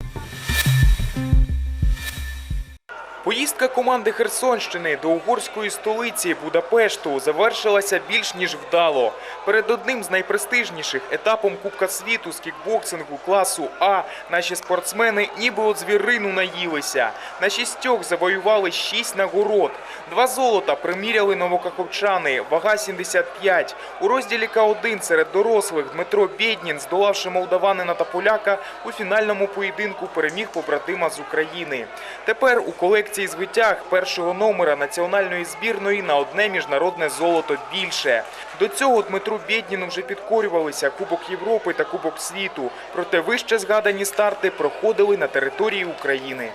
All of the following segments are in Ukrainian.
you Поїздка команди Херсонщини до угорської столиці Будапешту завершилася більш ніж вдало. Перед одним з найпрестижніших етапом Кубка світу з кікбоксингу класу А наші спортсмени ніби от звірину наїлися. На шістьох завоювали шість нагород. Два золота приміряли новокаховчани, вага 75. У розділі К1 серед дорослих Дмитро Бєднін, здолавши молдаванина та поляка, у фінальному поєдинку переміг побратима з України. Тепер у колекції звитяг першого номера національної збірної на одне міжнародне золото більше. До цього Дмитру Бєдніну вже підкорювалися Кубок Європи та Кубок світу. Проте вище згадані старти проходили на території України.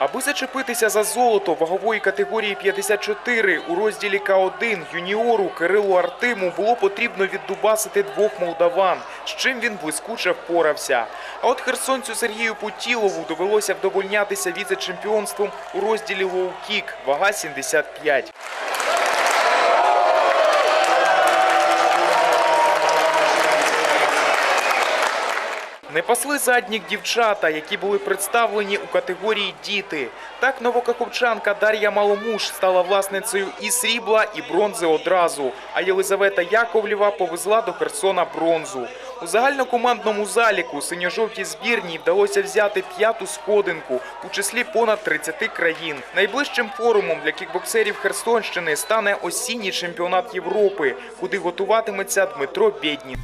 Аби зачепитися за золото вагової категорії 54 у розділі К1 юніору Кирилу Артиму було потрібно віддубасити двох молдаван, з чим він блискуче впорався. А от херсонцю Сергію Путілову довелося вдовольнятися віце-чемпіонством у розділі лоу-кік, вага 75. Не пасли задніх дівчата, які були представлені у категорії діти. Так новокаховчанка Дар'я Маломуш стала власницею і срібла, і бронзи одразу. А Єлизавета Яковлєва повезла до Херсона бронзу. У загальнокомандному заліку синьо-жовтій збірній вдалося взяти п'яту сходинку у числі понад 30 країн. Найближчим форумом для кікбоксерів Херсонщини стане осінній чемпіонат Європи, куди готуватиметься Дмитро Бєднін.